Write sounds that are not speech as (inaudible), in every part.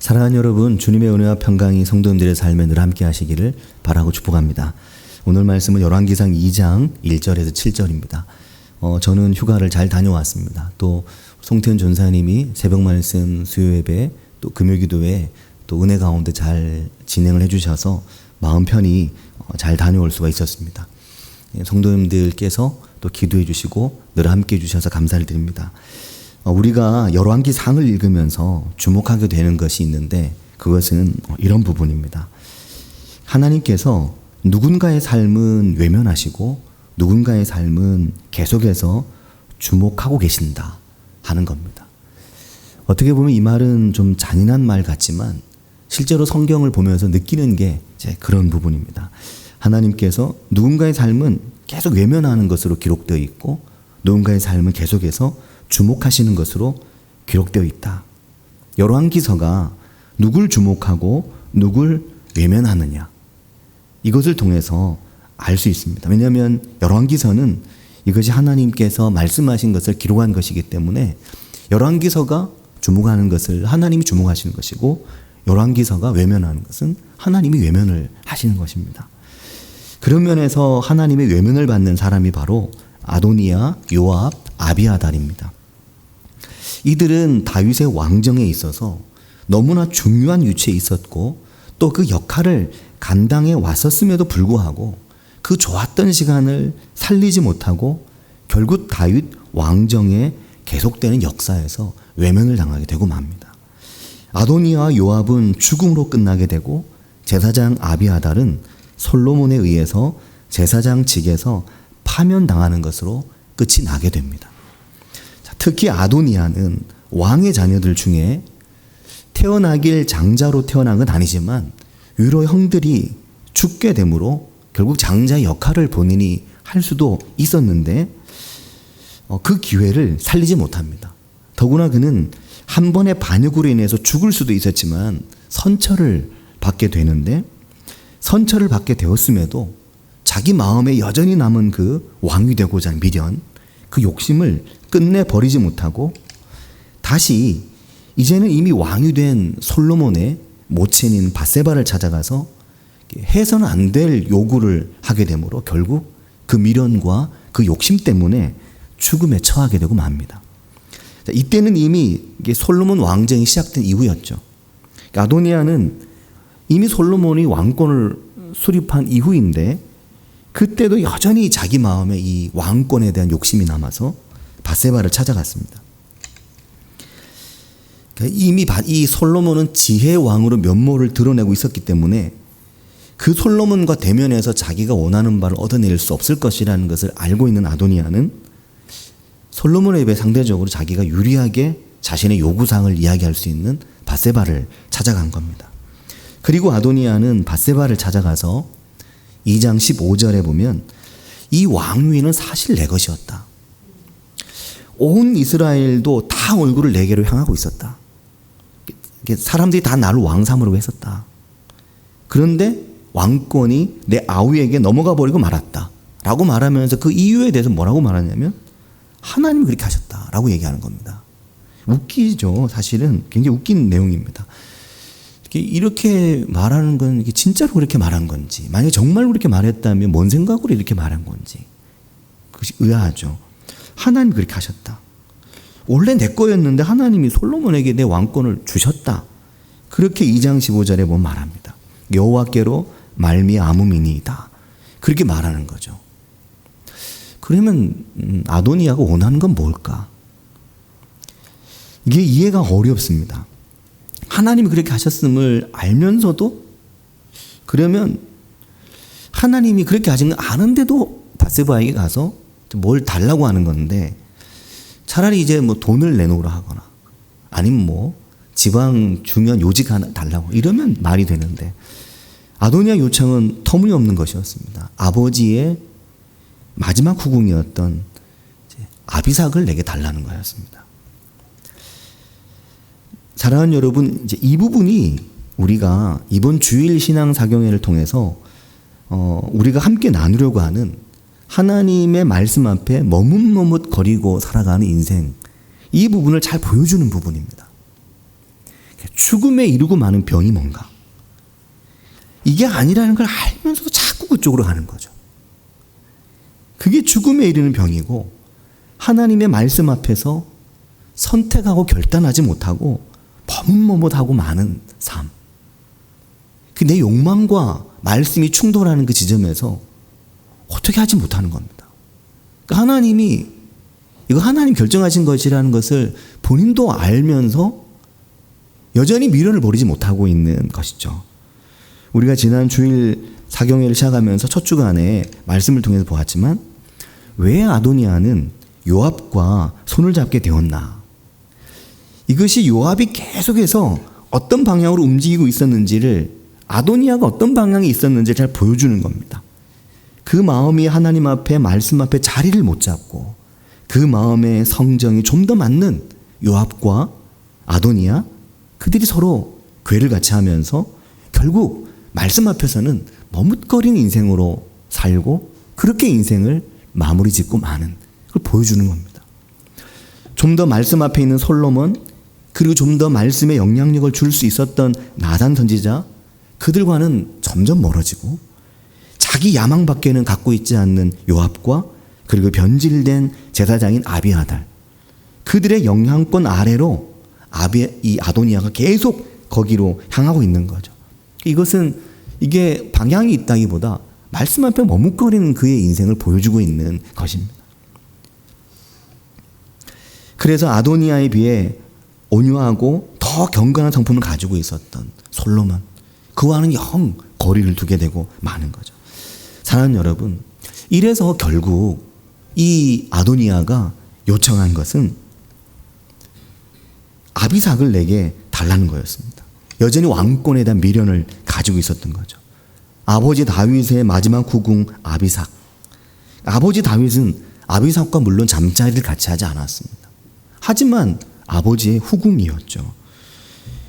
사랑하는 여러분, 주님의 은혜와 평강이 성도님들의 삶에 늘 함께 하시기를 바라고 축복합니다. 오늘 말씀은 열왕기상 2장 1절에서 7절입니다. 어, 저는 휴가를 잘 다녀왔습니다. 또 송태현 전사님이 새벽 말씀 수요 예배 또 금요 기도회 또 은혜 가운데 잘 진행을 해 주셔서 마음 편히 어, 잘 다녀올 수가 있었습니다. 예, 성도님들께서 또 기도해 주시고 늘 함께 해 주셔서 감사를 드립니다. 어, 우리가 열왕기 상을 읽으면서 주목하게 되는 것이 있는데 그것은 이런 부분입니다. 하나님께서 누군가의 삶은 외면하시고 누군가의 삶은 계속해서 주목하고 계신다 하는 겁니다. 어떻게 보면 이 말은 좀 잔인한 말 같지만 실제로 성경을 보면서 느끼는 게 그런 부분입니다. 하나님께서 누군가의 삶은 계속 외면하는 것으로 기록되어 있고 누군가의 삶은 계속해서 주목하시는 것으로 기록되어 있다. 열왕기서가 누굴 주목하고 누굴 외면하느냐 이것을 통해서 알 수 있습니다. 왜냐하면 열왕기서는 이것이 하나님께서 말씀하신 것을 기록한 것이기 때문에 열왕기서가 주목하는 것을 하나님이 주목하시는 것이고 열왕기서가 외면하는 것은 하나님이 외면을 하시는 것입니다. 그런 면에서 하나님의 외면을 받는 사람이 바로 아도니아, 요압, 아비아달입니다. 이들은 다윗의 왕정에 있어서 너무나 중요한 위치에 있었고 또 그 역할을 감당해 왔었음에도 불구하고 그 좋았던 시간을 살리지 못하고 결국 다윗 왕정에 계속되는 역사에서 외면을 당하게 되고 맙니다. 아도니아와 요압은 죽음으로 끝나게 되고 제사장 아비아달은 솔로몬에 의해서 제사장 직에서 파면당하는 것으로 끝이 나게 됩니다. 특히 아도니아는 왕의 자녀들 중에 태어나길 장자로 태어난 건 아니지만 위로 형들이 죽게 되므로 결국 장자의 역할을 본인이 할 수도 있었는데 어, 그 기회를 살리지 못합니다. 더구나 그는 한 번의 반역으로 인해서 죽을 수도 있었지만 선처를 받게 되는데 선처를 받게 되었음에도 자기 마음에 여전히 남은 그 왕이 되고자 하는 미련, 그 욕심을 끝내 버리지 못하고 다시 이제는 이미 왕이 된 솔로몬의 모친인 바세바를 찾아가서 해서는 안 될 요구를 하게 되므로 결국 그 미련과 그 욕심 때문에 죽음에 처하게 되고 맙니다. 이때는 이미 솔로몬 왕정이 시작된 이후였죠. 아도니아는 이미 솔로몬이 왕권을 수립한 이후인데 그때도 여전히 자기 마음에 이 왕권에 대한 욕심이 남아서 바세바를 찾아갔습니다. 그러니까 이미 이 솔로몬은 지혜 왕으로 면모를 드러내고 있었기 때문에 그 솔로몬과 대면해서 자기가 원하는 바를 얻어낼 수 없을 것이라는 것을 알고 있는 아도니아는 솔로몬에 비해 상대적으로 자기가 유리하게 자신의 요구사항을 이야기할 수 있는 바세바를 찾아간 겁니다. 그리고 아도니아는 바세바를 찾아가서 2장 15절에 보면 이 왕위는 사실 내 것이었다. 온 이스라엘도 다 얼굴을 내게로 향하고 있었다. 사람들이 다 나를 왕 삼으려고 했었다. 그런데 왕권이 내 아우에게 넘어가 버리고 말았다. 라고 말하면서 그 이유에 대해서 뭐라고 말하냐면 하나님이 그렇게 하셨다 라고 얘기하는 겁니다. 웃기죠. 사실은 굉장히 웃긴 내용입니다. 이렇게 말하는 건 진짜로 그렇게 말한 건지, 만약에 정말 그렇게 말했다면 뭔 생각으로 이렇게 말한 건지, 그것이 의아하죠. 하나님 그렇게 하셨다. 원래 내 거였는데 하나님이 솔로몬에게 내 왕권을 주셨다. 그렇게 2장 15절에 보면 말합니다. 여호와께로 말미암음이니이다. 그렇게 말하는 거죠. 그러면 음, 아도니아가 원하는 건 뭘까? 이게 이해가 어렵습니다. 하나님이 그렇게 하셨음을 알면서도 그러면 하나님이 그렇게 하신 걸 아는데도 바세바에게 가서 뭘 달라고 하는 건데 차라리 이제 뭐 돈을 내놓으라 하거나 아니면 뭐 지방 중요한 요직 하나 달라고 이러면 말이 되는데 아도니아 요청은 터무니없는 것이었습니다. 아버지의 마지막 후궁이었던 아비삭을 내게 달라는 거였습니다. 사랑하는 여러분, 이제 이 부분이 우리가 이번 주일 신앙 사경회를 통해서 어, 우리가 함께 나누려고 하는 하나님의 말씀 앞에 머뭇머뭇 거리고 살아가는 인생 이 부분을 잘 보여주는 부분입니다. 죽음에 이르고 마는 병이 뭔가? 이게 아니라는 걸 알면서도 자꾸 그쪽으로 가는 거죠. 그게 죽음에 이르는 병이고 하나님의 말씀 앞에서 선택하고 결단하지 못하고 머뭇머뭇하고 많은 삶. 그 내 욕망과 말씀이 충돌하는 그 지점에서 어떻게 하지 못하는 겁니다. 그러니까 하나님이 이거 하나님 결정하신 것이라는 것을 본인도 알면서 여전히 미련을 버리지 못하고 있는 것이죠. 우리가 지난 주일 사경회를 시작하면서 첫 주간에 말씀을 통해서 보았지만 왜 아도니아는 요압과 손을 잡게 되었나? 이것이 요압이 계속해서 어떤 방향으로 움직이고 있었는지를 아도니아가 어떤 방향에 있었는지 잘 보여주는 겁니다. 그 마음이 하나님 앞에 말씀 앞에 자리를 못 잡고 그 마음의 성정이 좀 더 맞는 요압과 아도니아 그들이 서로 괴를 같이 하면서 결국 말씀 앞에서는 머뭇거리는 인생으로 살고 그렇게 인생을 마무리 짓고 마는 그걸 보여주는 겁니다. 좀 더 말씀 앞에 있는 솔로몬 그리고 좀 더 말씀에 영향력을 줄 수 있었던 나단 선지자 그들과는 점점 멀어지고 자기 야망밖에는 갖고 있지 않는 요압과 그리고 변질된 제사장인 아비아달 그들의 영향권 아래로 아비 이 아도니아가 계속 거기로 향하고 있는 거죠. 이것은 이게 방향이 있다기보다 말씀 앞에 머뭇거리는 그의 인생을 보여주고 있는 것입니다. 그래서 아도니아에 비해 온유하고 더 경건한 성품을 가지고 있었던 솔로몬 그와는 영 거리를 두게 되고 마는 거죠. 사랑하는 여러분, 이래서 결국 이 아도니아가 요청한 것은 아비삭을 내게 달라는 거였습니다. 여전히 왕권에 대한 미련을 가지고 있었던 거죠. 아버지 다윗의 마지막 후궁 아비삭. 아버지 다윗은 아비삭과 물론 잠자리를 같이 하지 않았습니다. 하지만 아버지의 후궁이었죠.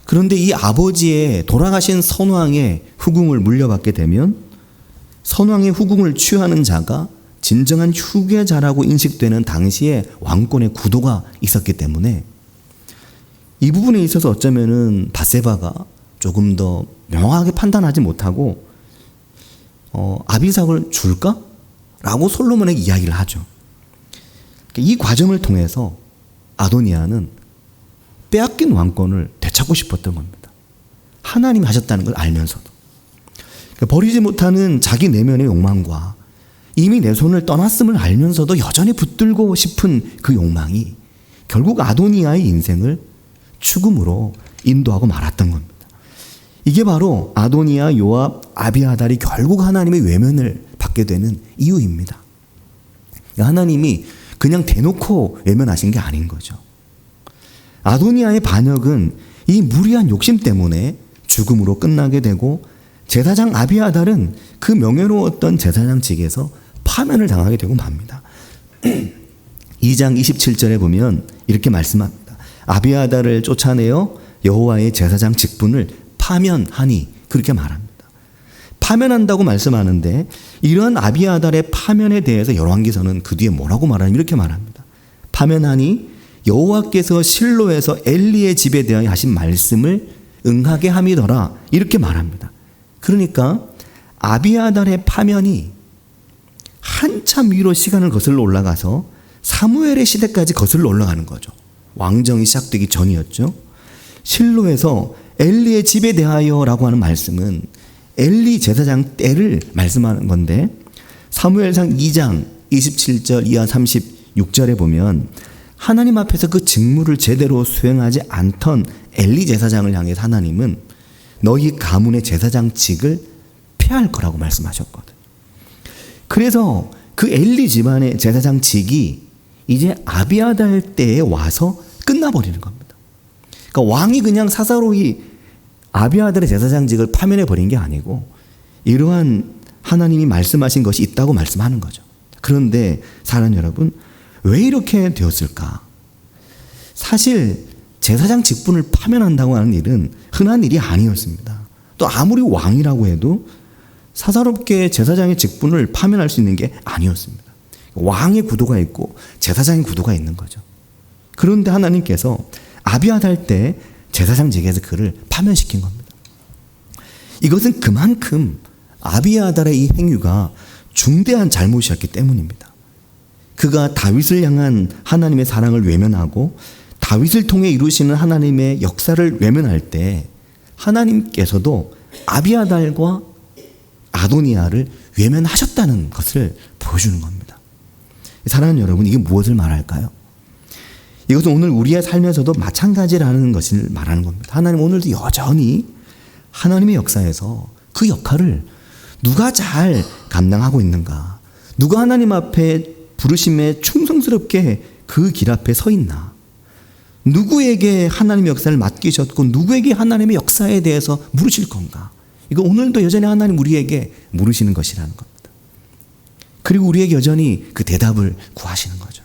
그런데 이 아버지의 돌아가신 선왕의 후궁을 물려받게 되면 선왕의 후궁을 취하는 자가 진정한 후계자라고 인식되는 당시에 왕권의 구도가 있었기 때문에 이 부분에 있어서 어쩌면은 바세바가 조금 더 명확하게 판단하지 못하고 어, 아비삭을 줄까? 라고 솔로몬에게 이야기를 하죠. 이 과정을 통해서 아도니아는 빼앗긴 왕권을 되찾고 싶었던 겁니다. 하나님이 하셨다는 걸 알면서도. 그러니까 버리지 못하는 자기 내면의 욕망과 이미 내 손을 떠났음을 알면서도 여전히 붙들고 싶은 그 욕망이 결국 아도니아의 인생을 죽음으로 인도하고 말았던 겁니다. 이게 바로 아도니아, 요압, 아비아달이 결국 하나님의 외면을 받게 되는 이유입니다. 하나님이 그냥 대놓고 외면하신 게 아닌 거죠. 아도니아의 반역은 이 무리한 욕심 때문에 죽음으로 끝나게 되고 제사장 아비아달은 그 명예로웠던 제사장직에서 파면을 당하게 되고 맙니다. (clears throat) 2장 27절에 보면 이렇게 말씀합니다. 아비아달을 쫓아내어 여호와의 제사장 직분을 파면하니 그렇게 말합니다. 파면한다고 말씀하는데 이러한 아비아달의 파면에 대해서 열왕기서는 그 뒤에 뭐라고 말하냐 이렇게 말합니다. 파면하니 여호와께서 실로에서 엘리의 집에 대하여 하신 말씀을 응하게 함이더라 이렇게 말합니다. 그러니까 아비아달의 파면이 한참 위로 시간을 거슬러 올라가서 사무엘의 시대까지 거슬러 올라가는 거죠. 왕정이 시작되기 전이었죠. 실로에서 엘리의 집에 대하여라고 하는 말씀은 엘리 제사장 때를 말씀하는 건데 사무엘상 2장 27절 이하 36절에 보면 하나님 앞에서 그 직무를 제대로 수행하지 않던 엘리 제사장을 향해 하나님은 너희 가문의 제사장직을 폐할 거라고 말씀하셨거든. 그래서 그 엘리 집안의 제사장직이 이제 아비아달 때에 와서 끝나버리는 겁니다. 그러니까 왕이 그냥 사사로이 아비아달의 제사장직을 파면해 버린 게 아니고 이러한 하나님이 말씀하신 것이 있다고 말씀하는 거죠. 그런데 사랑 여러분 왜 이렇게 되었을까? 사실 제사장 직분을 파면한다고 하는 일은 흔한 일이 아니었습니다. 또 아무리 왕이라고 해도 사사롭게 제사장의 직분을 파면할 수 있는 게 아니었습니다. 왕의 구도가 있고 제사장의 구도가 있는 거죠. 그런데 하나님께서 아비아달 때 제사장직에서 그를 파면시킨 겁니다. 이것은 그만큼 아비아달의 이 행위가 중대한 잘못이었기 때문입니다. 그가 다윗을 향한 하나님의 사랑을 외면하고 다윗을 통해 이루시는 하나님의 역사를 외면할 때 하나님께서도 아비아달과 아도니아를 외면하셨다는 것을 보여주는 겁니다. 사랑하는 여러분, 이게 무엇을 말할까요? 이것은 오늘 우리의 삶에서도 마찬가지라는 것을 말하는 겁니다. 하나님 오늘도 여전히 하나님의 역사에서 그 역할을 누가 잘 감당하고 있는가? 누가 하나님 앞에 부르심에 충성스럽게 그 길 앞에 서 있나? 누구에게 하나님의 역사를 맡기셨고 누구에게 하나님의 역사에 대해서 물으실 건가? 이거 오늘도 여전히 하나님 우리에게 물으시는 것이라는 겁니다. 그리고 우리에게 여전히 그 대답을 구하시는 거죠.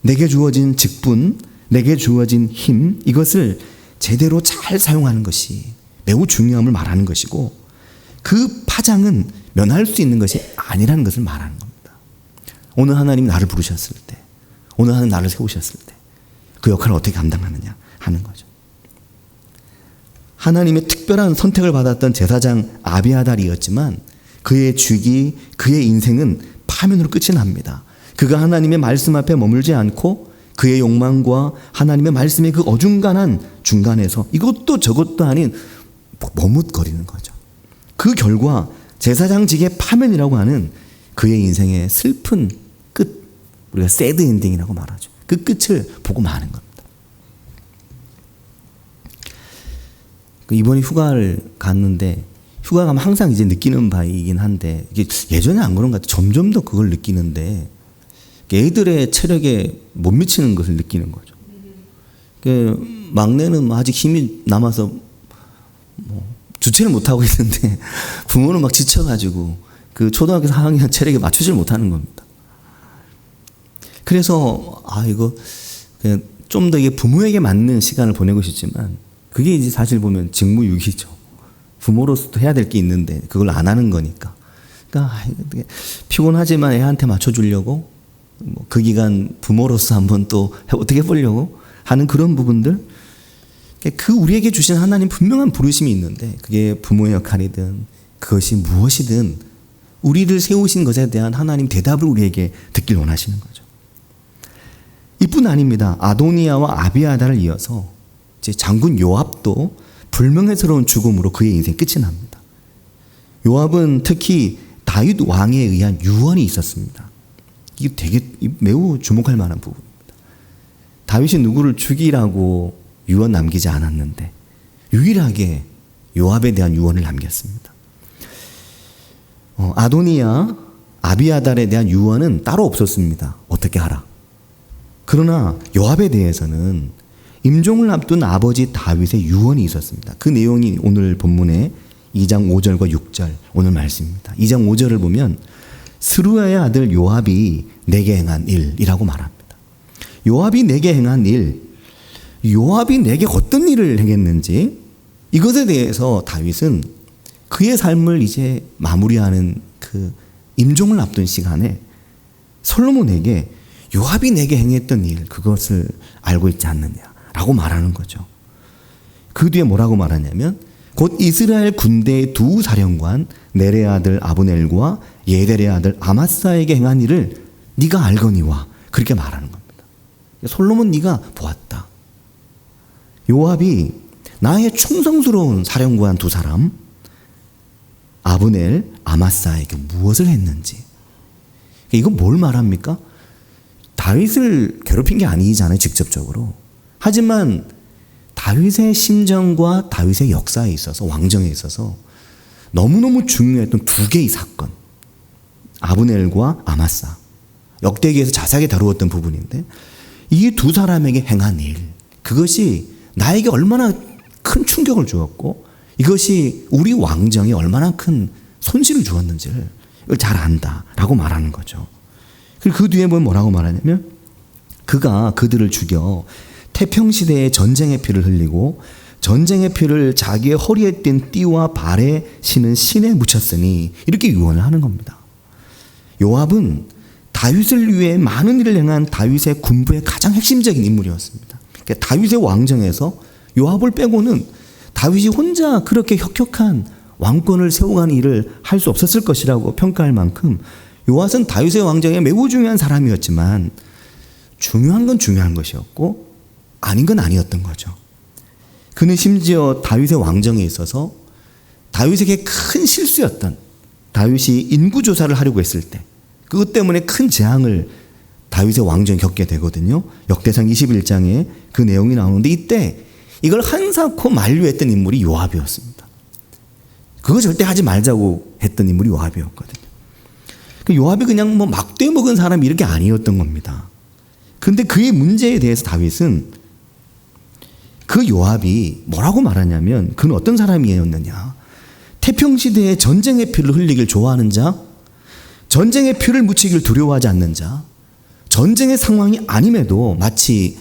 내게 주어진 직분, 내게 주어진 힘, 이것을 제대로 잘 사용하는 것이 매우 중요함을 말하는 것이고 그 파장은 면할 수 있는 것이 아니라는 것을 말하는 겁니다. 오늘 하나님 나를 부르셨을 때, 오늘 하나님 나를 세우셨을 때, 그 역할을 어떻게 감당하느냐 하는 거죠. 하나님의 특별한 선택을 받았던 제사장 아비아달이었지만 그의 죽이 그의 인생은 파면으로 끝이 납니다. 그가 하나님의 말씀 앞에 머물지 않고 그의 욕망과 하나님의 말씀의 그 어중간한 중간에서 이것도 저것도 아닌 머뭇거리는 거죠. 그 결과 제사장직의 파면이라고 하는 그의 인생의 슬픈 끝, 우리가 새드 엔딩이라고 말하죠. 그 끝을 보고 마는 겁니다. 그 이번에 휴가를 갔는데 휴가 가면 항상 이제 느끼는 바이긴 한데 이게 예전에 안 그런 것 같아. 점점 더 그걸 느끼는데 애들의 체력에 못 미치는 것을 느끼는 거죠. 그 막내는 뭐 아직 힘이 남아서 뭐 주체를 못 하고 있는데 (laughs) 부모는 막 지쳐가지고 그 초등학교 4학년 체력에 맞추질 못하는 겁니다. 그래서 아 이거 그냥 좀 더 이게 부모에게 맞는 시간을 보내고 싶지만 그게 이제 사실 보면 직무유기죠. 부모로서도 해야 될 게 있는데 그걸 안 하는 거니까. 그러니까 피곤하지만 애한테 맞춰주려고 뭐 그 기간 부모로서 한번 또 어떻게 해보려고 하는 그런 부분들. 그 우리에게 주신 하나님 분명한 부르심이 있는데 그게 부모의 역할이든 그것이 무엇이든 우리를 세우신 것에 대한 하나님 대답을 우리에게 듣길 원하시는 거죠. 이뿐 아닙니다. 아도니아와 아비아다를 이어서 이제 장군 요압도 불명예스러운 죽음으로 그의 인생 끝이 납니다. 요압은 특히 다윗 왕에 의한 유언이 있었습니다. 이게 되게 매우 주목할 만한 부분입니다. 다윗이 누구를 죽이라고 유언 남기지 않았는데 유일하게 요압에 대한 유언을 남겼습니다. 어, 아도니아, 아비아달에 대한 유언은 따로 없었습니다. 어떻게 하라. 그러나 요압에 대해서는 임종을 앞둔 아버지 다윗의 유언이 있었습니다. 그 내용이 오늘 본문의 2장 5절과 6절 오늘 말씀입니다. 2장 5절을 보면 스루야의 아들 요압이 내게 행한 일이라고 말합니다. 요압이 내게 행한 일, 요압이 내게 어떤 일을 행했는지 이것에 대해서 다윗은 그의 삶을 이제 마무리하는 그 임종을 앞둔 시간에 솔로몬에게 요압이 내게 행했던 일 그것을 알고 있지 않느냐라고 말하는 거죠. 그 뒤에 뭐라고 말하냐면 곧 이스라엘 군대의 두 사령관 네레 아들 아브넬과 예델의 아들 아마사에게 행한 일을 네가 알거니와 그렇게 말하는 겁니다. 솔로몬 네가 보았다. 요압이 나의 충성스러운 사령관 두 사람 아브넬 아마사에게 무엇을 했는지 이건 뭘 말합니까? 다윗을 괴롭힌 게 아니잖아요, 직접적으로. 하지만 다윗의 심정과 다윗의 역사에 있어서, 왕정에 있어서 너무너무 중요했던 두 개의 사건. 아브넬과 아마사. 역대기에서 자세하게 다루었던 부분인데, 이 두 사람에게 행한 일, 그것이 나에게 얼마나 큰 충격을 주었고, 이것이 우리 왕정에 얼마나 큰 손실을 주었는지를 잘 안다라고 말하는 거죠. 그리고 그 뒤에 보면 뭐라고 말하냐면 그가 그들을 죽여 태평시대의 전쟁의 피를 흘리고 전쟁의 피를 자기의 허리에 띈 띠와 발에 신은 신에 묻혔으니 이렇게 유언을 하는 겁니다. 요압은 다윗을 위해 많은 일을 행한 다윗의 군부의 가장 핵심적인 인물이었습니다. 그러니까 다윗의 왕정에서 요압을 빼고는 다윗이 혼자 그렇게 혁혁한 왕권을 세워가는 일을 할 수 없었을 것이라고 평가할 만큼 요압은 다윗의 왕정에 매우 중요한 사람이었지만 중요한 건 중요한 것이었고 아닌 건 아니었던 거죠. 그는 심지어 다윗의 왕정에 있어서 다윗에게 큰 실수였던 다윗이 인구 조사를 하려고 했을 때 그것 때문에 큰 재앙을 다윗의 왕정에 겪게 되거든요. 역대상 21장에 그 내용이 나오는데 이때 이걸 한사코 만류했던 인물이 요압이었습니다. 그거 절대 하지 말자고 했던 인물이 요압이었거든요. 그 요압이 그냥 뭐 막대 먹은 사람이 이렇게 아니었던 겁니다. 근데 그의 문제에 대해서 다윗은 그 요압이 뭐라고 말하냐면 그는 어떤 사람이었느냐. 태평시대에 전쟁의 피를 흘리길 좋아하는 자, 전쟁의 피를 묻히길 두려워하지 않는 자, 전쟁의 상황이 아님에도 마치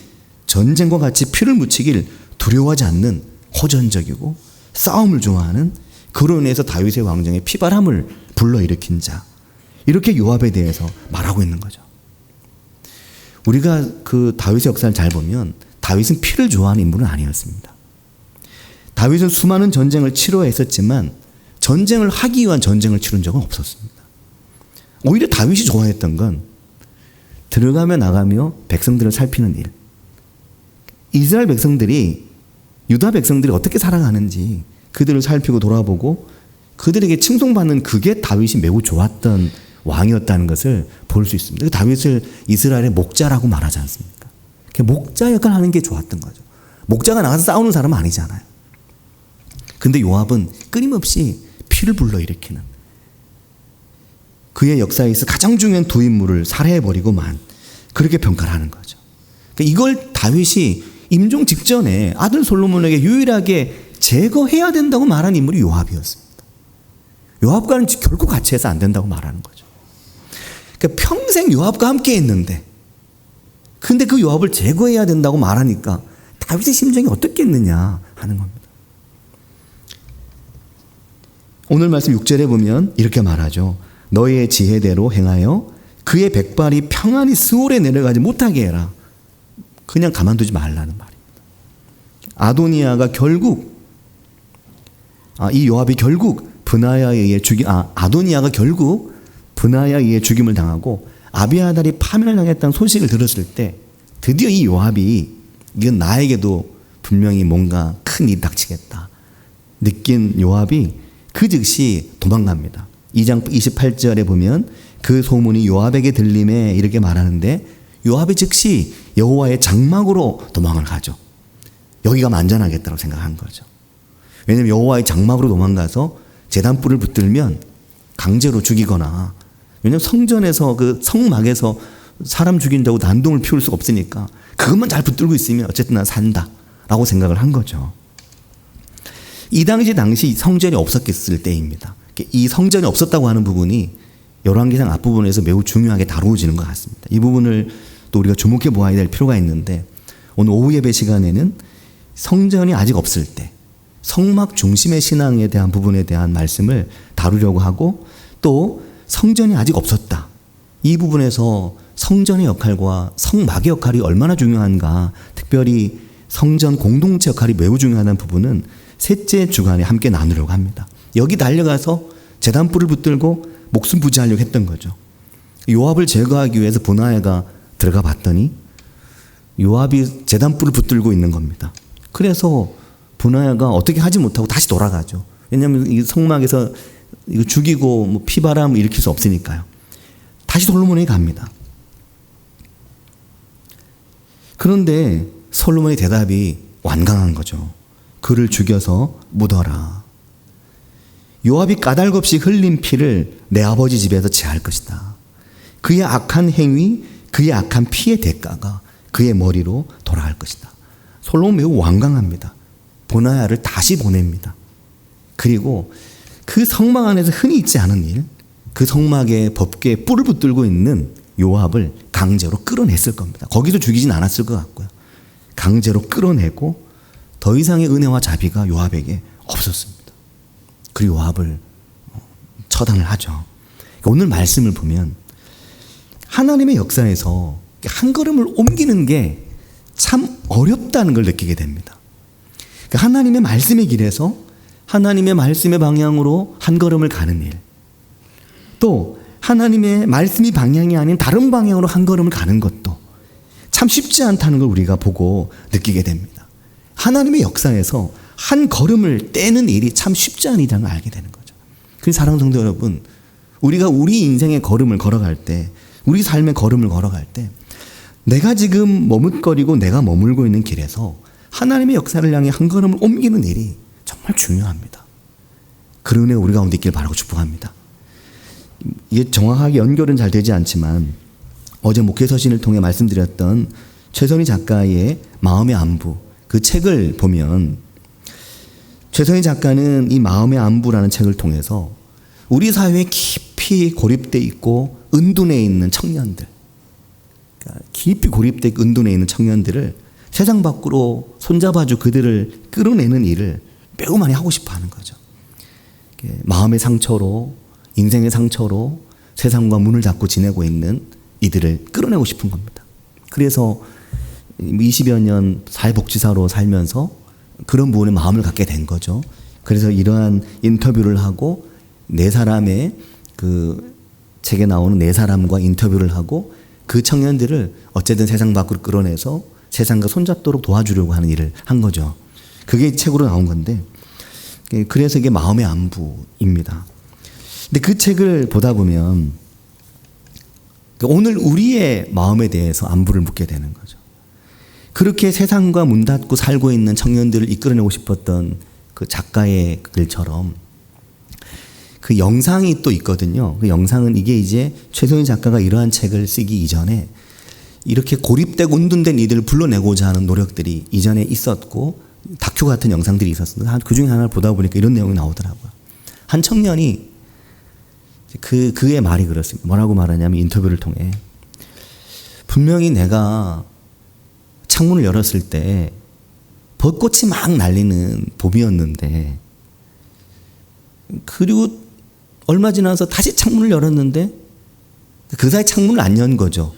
전쟁과 같이 피를 묻히길 두려워하지 않는 호전적이고 싸움을 좋아하는 그로 인해서 다윗의 왕정에 피바람을 불러일으킨 자. 이렇게 요압에 대해서 말하고 있는 거죠. 우리가 그 다윗의 역사를 잘 보면 다윗은 피를 좋아하는 인물은 아니었습니다. 다윗은 수많은 전쟁을 치러했었지만 전쟁을 하기 위한 전쟁을 치른 적은 없었습니다. 오히려 다윗이 좋아했던 건 들어가며 나가며 백성들을 살피는 일. 이스라엘 백성들이 유다 백성들이 어떻게 살아가는지 그들을 살피고 돌아보고 그들에게 칭송받는 그게 다윗이 매우 좋았던 왕이었다는 것을 볼 수 있습니다. 그 다윗을 이스라엘의 목자라고 말하지 않습니까? 목자 역할을 하는 게 좋았던 거죠. 목자가 나가서 싸우는 사람은 아니잖아요. 근데 요압은 끊임없이 피를 불러일으키는 그의 역사에서 가장 중요한 두 인물을 살해해버리고만 그렇게 평가를 하는 거죠. 그러니까 이걸 다윗이 임종 직전에 아들 솔로몬에게 유일하게 제거해야 된다고 말한 인물이 요압이었습니다. 요압과는 결코 같이 해서 안 된다고 말하는 거죠. 그러니까 평생 요압과 함께 했는데 근데 그 요압을 제거해야 된다고 말하니까 다윗의 심정이 어떻겠느냐 하는 겁니다. 오늘 말씀 6절에 보면 이렇게 말하죠. 너의 지혜대로 행하여 그의 백발이 평안히 스올에 내려가지 못하게 해라. 그냥 가만두지 말라는 말입니다. 아도니아가 결국 아, 이 요압이 결국 브나야에 의해 죽이 아 아도니아가 결국 브나야에 의해 죽임을 당하고 아비아달이 파멸을 당했다는 소식을 들었을 때 드디어 이 요압이 이건 나에게도 분명히 뭔가 큰 일이 닥치겠다 느낀 요압이 그 즉시 도망갑니다. 2장 28절에 보면 그 소문이 요압에게 들림에 이렇게 말하는데 요압이 즉시 여호와의 장막으로 도망을 가죠. 여기가 안전하겠다고 생각한 거죠. 왜냐하면 여호와의 장막으로 도망가서 재단불을 붙들면 강제로 죽이거나 왜냐하면 성전에서 그 성막에서 사람 죽인다고 난동을 피울 수가 없으니까 그것만 잘 붙들고 있으면 어쨌든 난 산다라고 생각을 한 거죠. 이 당시 당시 성전이 없었겠을 때입니다. 이 성전이 없었다고 하는 부분이 열왕기상 앞부분에서 매우 중요하게 다루어지는 것 같습니다. 이 부분을 또 우리가 주목해 보아야 될 필요가 있는데 오늘 오후 예배 시간에는 성전이 아직 없을 때 성막 중심의 신앙에 대한 부분에 대한 말씀을 다루려고 하고 또 성전이 아직 없었다. 이 부분에서 성전의 역할과 성막의 역할이 얼마나 중요한가, 특별히 성전 공동체 역할이 매우 중요하다는 부분은 셋째 주간에 함께 나누려고 합니다. 여기 달려가서 재단불을 붙들고 목숨 부지하려고 했던 거죠. 요압을 제거하기 위해서 보나야가 들어가 봤더니 요압이 재단불을 붙들고 있는 겁니다. 그래서 분하야가 어떻게 하지 못하고 다시 돌아가죠. 왜냐하면 이 성막에서 이거 죽이고 뭐 피바람 일으킬 수 없으니까요. 다시 솔로몬에게 갑니다. 그런데 솔로몬의 대답이 완강한 거죠. 그를 죽여서 묻어라. 요압이 까닭없이 흘린 피를 내 아버지 집에서 제할 것이다. 그의 악한 행위, 그의 악한 피의 대가가 그의 머리로 돌아갈 것이다. 솔로몬 매우 완강합니다. 보나야를 다시 보냅니다. 그리고 그 성막 안에서 흔히 있지 않은 일, 그 성막의 법궤에 뿔을 붙들고 있는 요압을 강제로 끌어냈을 겁니다. 거기서 죽이진 않았을 것 같고요. 강제로 끌어내고 더 이상의 은혜와 자비가 요압에게 없었습니다. 그리고 요압을 어, 처단을 하죠. 오늘 말씀을 보면 하나님의 역사에서 한 걸음을 옮기는 게 참 어렵다는 걸 느끼게 됩니다. 그 하나님의 말씀의 길에서 하나님의 말씀의 방향으로 한 걸음을 가는 일. 또 하나님의 말씀이 방향이 아닌 다른 방향으로 한 걸음을 가는 것도 참 쉽지 않다는 걸 우리가 보고 느끼게 됩니다. 하나님의 역사에서 한 걸음을 떼는 일이 참 쉽지 않다는 걸 알게 되는 거죠. 그래서 사랑 성도 여러분, 우리가 우리 인생의 걸음을 걸어갈 때, 우리 삶의 걸음을 걸어갈 때, 내가 지금 머뭇거리고 내가 머물고 있는 길에서 하나님의 역사를 향해 한 걸음을 옮기는 일이 정말 중요합니다. 그런 은혜 우리 가운데 있길 바라고 축복합니다. 이게 정확하게 연결은 잘 되지 않지만 어제 목회 서신을 통해 말씀드렸던 최선희 작가의 마음의 안부 그 책을 보면 최선희 작가는 이 마음의 안부라는 책을 통해서 우리 사회에 깊이 고립돼 있고 은둔해 있는 청년들 그러니까 깊이 고립돼 은둔해 있는 청년들을 세상 밖으로 손잡아주 그들을 끌어내는 일을 매우 많이 하고 싶어 하는 거죠. 마음의 상처로 인생의 상처로 세상과 문을 닫고 지내고 있는 이들을 끌어내고 싶은 겁니다. 그래서 20여 년 사회복지사로 살면서 그런 부분에 마음을 갖게 된 거죠. 그래서 이러한 인터뷰를 하고 네 사람의 그 책에 나오는 네 사람과 인터뷰를 하고 그 청년들을 어쨌든 세상 밖으로 끌어내서 세상과 손잡도록 도와주려고 하는 일을 한 거죠. 그게 책으로 나온 건데 그래서 이게 마음의 안부입니다. 근데 그 책을 보다 보면 오늘 우리의 마음에 대해서 안부를 묻게 되는 거죠. 그렇게 세상과 문 닫고 살고 있는 청년들을 이끌어내고 싶었던 그 작가의 글처럼 그 영상이 또 있거든요. 그 영상은 이게 이제 최소희 작가가 이러한 책을 쓰기 이전에 이렇게 고립되고 운둔된 이들을 불러내고자 하는 노력들이 이전에 있었고 다큐 같은 영상들이 있었습니다. 그 중에 하나를 보다 보니까 이런 내용이 나오더라고요. 한 청년이 그 그의 말이 그렇습니다. 뭐라고 말하냐면 인터뷰를 통해 분명히 내가 창문을 열었을 때 벚꽃이 막 날리는 봄이었는데 그리고 얼마 지나서 다시 창문을 열었는데 그 사이 창문을 안 연 거죠.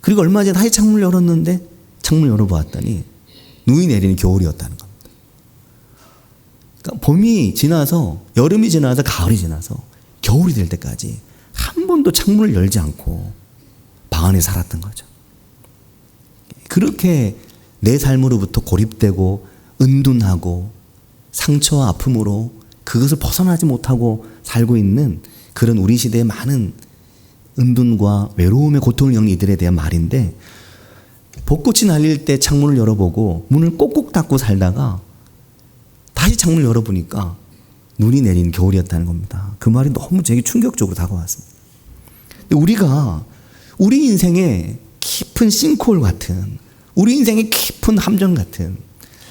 그리고 얼마 전에 다시 창문을 열었는데 창문을 열어보았더니 눈이 내리는 겨울이었다는 겁니다. 그러니까 봄이 지나서 여름이 지나서 가을이 지나서 겨울이 될 때까지 한 번도 창문을 열지 않고 방 안에 살았던 거죠. 그렇게 내 삶으로부터 고립되고 은둔하고 상처와 아픔으로 그것을 벗어나지 못하고 살고 있는 그런 우리 시대의 많은 은둔과 외로움의 고통을 겪는 이들에 대한 말인데 벚꽃이 날릴 때 창문을 열어보고 문을 꼭꼭 닫고 살다가 다시 창문을 열어보니까 눈이 내린 겨울이었다는 겁니다. 그 말이 너무 제게 충격적으로 다가왔습니다. 우리가 우리 인생의 깊은 싱크홀 같은 우리 인생의 깊은 함정 같은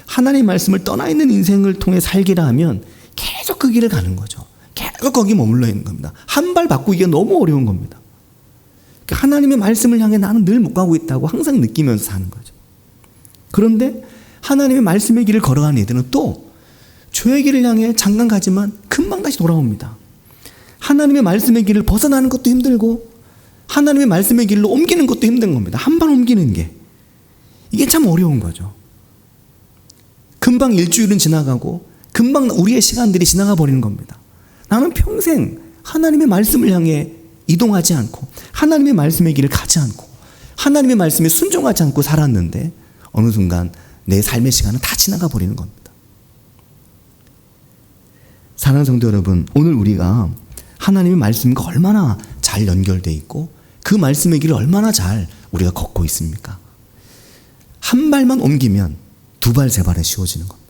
하나님 말씀을 떠나 있는 인생을 통해 살기라 하면 계속 그 길을 가는 거죠. 계속 거기 머물러 있는 겁니다. 한 발 바꾸기가 너무 어려운 겁니다. 하나님의 말씀을 향해 나는 늘 못 가고 있다고 항상 느끼면서 사는 거죠. 그런데 하나님의 말씀의 길을 걸어가는 이들은 또 죄의 길을 향해 잠깐 가지만 금방 다시 돌아옵니다. 하나님의 말씀의 길을 벗어나는 것도 힘들고 하나님의 말씀의 길로 옮기는 것도 힘든 겁니다. 한 번 옮기는 게. 이게 참 어려운 거죠. 금방 일주일은 지나가고 금방 우리의 시간들이 지나가 버리는 겁니다. 나는 평생 하나님의 말씀을 향해 이동하지 않고 하나님의 말씀의 길을 가지 않고 하나님의 말씀에 순종하지 않고 살았는데 어느 순간 내 삶의 시간은 다 지나가 버리는 겁니다. 사랑하는 성도 여러분, 오늘 우리가 하나님의 말씀과 얼마나 잘 연결돼 있고 그 말씀의 길을 얼마나 잘 우리가 걷고 있습니까? 한 발만 옮기면 두 발, 세 발에 쉬워지는 겁니다.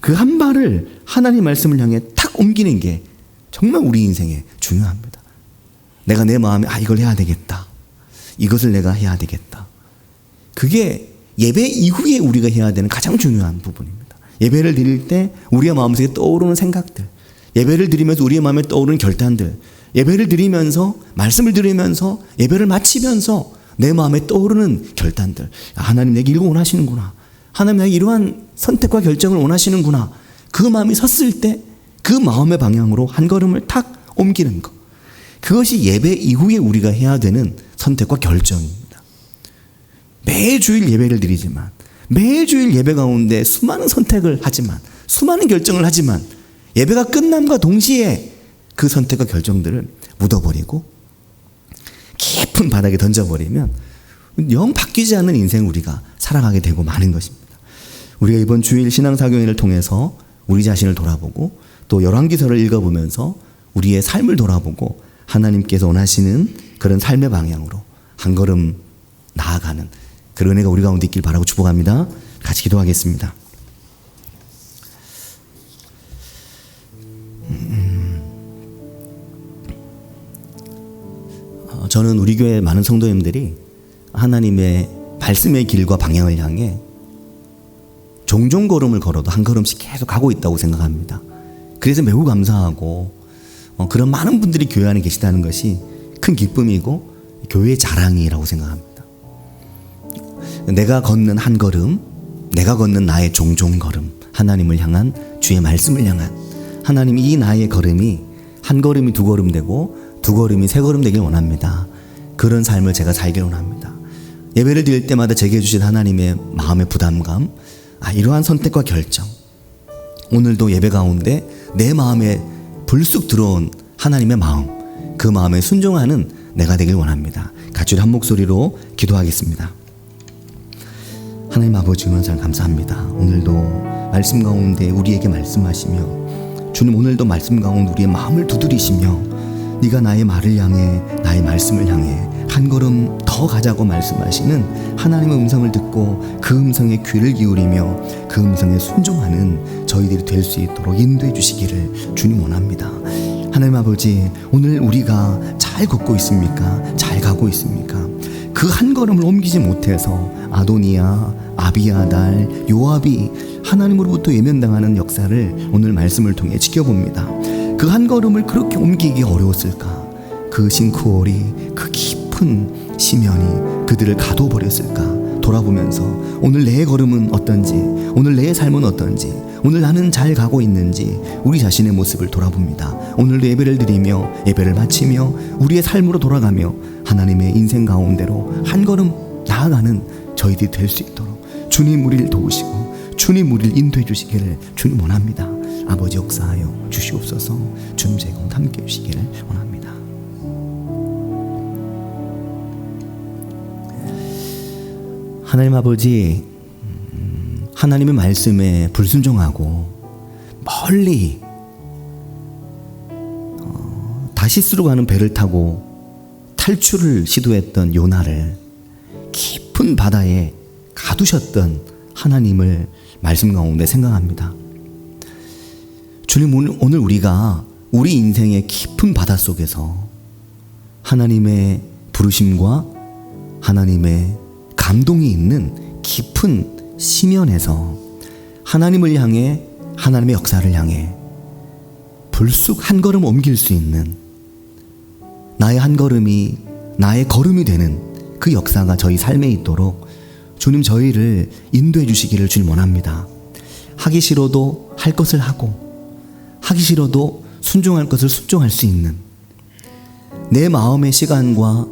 그 한 발을 하나님 말씀을 향해 탁 옮기는 게 정말 우리 인생에 중요합니다. 내가 내 마음에 아 이걸 해야 되겠다. 이것을 내가 해야 되겠다. 그게 예배 이후에 우리가 해야 되는 가장 중요한 부분입니다. 예배를 드릴 때 우리의 마음속에 떠오르는 생각들, 예배를 드리면서 우리의 마음에 떠오르는 결단들, 예배를 드리면서 말씀을 드리면서 예배를 마치면서 내 마음에 떠오르는 결단들. 하나님 내게 이거 원하시는구나. 하나님 내게 이러한 선택과 결정을 원하시는구나. 그 마음이 섰을 때 그 마음의 방향으로 한 걸음을 탁 옮기는 것. 그것이 예배 이후에 우리가 해야 되는 선택과 결정입니다. 매주일 예배를 드리지만 매주일 예배 가운데 수많은 선택을 하지만 수많은 결정을 하지만 예배가 끝남과 동시에 그 선택과 결정들을 묻어버리고 깊은 바닥에 던져버리면 영 바뀌지 않는 인생 우리가 살아가게 되고 마는 것입니다. 우리가 이번 주일 신앙사교회를 통해서 우리 자신을 돌아보고 또 열왕기서를 읽어보면서 우리의 삶을 돌아보고 하나님께서 원하시는 그런 삶의 방향으로 한 걸음 나아가는 그런 은혜가 우리 가운데 있길 바라고 축복합니다. 같이 기도하겠습니다. 어, 저는 우리 교회 많은 성도님들이 하나님의 말씀의 길과 방향을 향해 종종 걸음을 걸어도 한 걸음씩 계속 가고 있다고 생각합니다. 그래서 매우 감사하고 어, 그런 많은 분들이 교회 안에 계시다는 것이 큰 기쁨이고 교회의 자랑이라고 생각합니다. 내가 걷는 한 걸음, 내가 걷는 나의 종종 걸음, 하나님을 향한 주의 말씀을 향한 하나님 이 나의 걸음이 한 걸음이 두 걸음 되고 두 걸음이 세 걸음 되길 원합니다. 그런 삶을 제가 살길 원합니다. 예배를 드릴 때마다 제게 주신 하나님의 마음의 부담감, 아, 이러한 선택과 결정. 오늘도 예배 가운데 내 마음에 불쑥 들어온 하나님의 마음, 그 마음에 순종하는 내가 되길 원합니다. 같이 한 목소리로 기도하겠습니다. 하나님 아버지 은혜상 감사합니다. 오늘도 말씀 가운데 우리에게 말씀하시며 주님 오늘도 말씀 가운데 우리의 마음을 두드리시며 네가 나의 말을 향해 나의 말씀을 향해 한 걸음 더 가자고 말씀하시는 하나님의 음성을 듣고 그 음성에 귀를 기울이며 그 음성에 순종하는 저희들이 될 수 있도록 인도해 주시기를 주님 원합니다. 하나님 아버지 오늘 우리가 잘 걷고 있습니까? 잘 가고 있습니까? 그 한 걸음을 옮기지 못해서 아도니아, 아비아달, 요압이 하나님으로부터 외면당하는 역사를 오늘 말씀을 통해 지켜봅니다. 그 한 걸음을 그렇게 옮기기 어려웠을까? 그 싱크홀이 그 깊은 심연이 그들을 가둬버렸을까? 돌아보면서 오늘 내 걸음은 어떤지, 오늘 내 삶은 어떤지, 오늘 나는 잘 가고 있는지 우리 자신의 모습을 돌아봅니다. 오늘도 예배를 드리며 예배를 마치며 우리의 삶으로 돌아가며 하나님의 인생 가운데로 한 걸음 나아가는 저희들이 될 수 있도록 주님 우리를 도우시고 주님 우리를 인도해 주시기를 주님 원합니다. 아버지 역사하여 주시옵소서 주님 제가 함께 해주시기를 원합니다. 하나님 아버지 음, 하나님의 말씀에 불순종하고 멀리 어, 다시스로 가는 배를 타고 탈출을 시도했던 요나를 깊은 바다에 가두셨던 하나님을 말씀 가운데 생각합니다. 주님 오늘, 오늘 우리가 우리 인생의 깊은 바다 속에서 하나님의 부르심과 하나님의 감동이 있는 깊은 심연에서 하나님을 향해 하나님의 역사를 향해 불쑥 한 걸음 옮길 수 있는 나의 한 걸음이 나의 걸음이 되는 그 역사가 저희 삶에 있도록 주님 저희를 인도해 주시기를 주님 원합니다. 하기 싫어도 할 것을 하고 하기 싫어도 순종할 것을 순종할 수 있는 내 마음의 시간과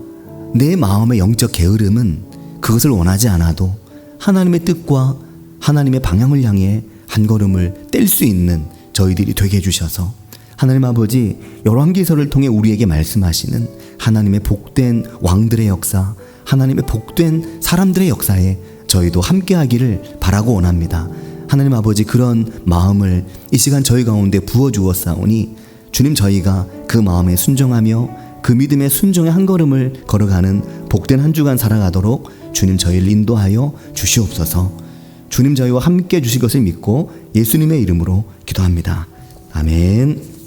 내 마음의 영적 게으름은 그것을 원하지 않아도 하나님의 뜻과 하나님의 방향을 향해 한 걸음을 뗄 수 있는 저희들이 되게 해주셔서 하나님 아버지 열왕기서를 통해 우리에게 말씀하시는 하나님의 복된 왕들의 역사, 하나님의 복된 사람들의 역사에 저희도 함께하기를 바라고 원합니다. 하나님 아버지 그런 마음을 이 시간 저희 가운데 부어 주었사오니 주님 저희가 그 마음에 순종하며 그 믿음의 순종의 한 걸음을 걸어가는 복된 한 주간 살아가도록 주님 저희를 인도하여 주시옵소서. 주님 저희와 함께 주실 것을 믿고 예수님의 이름으로 기도합니다. 아멘.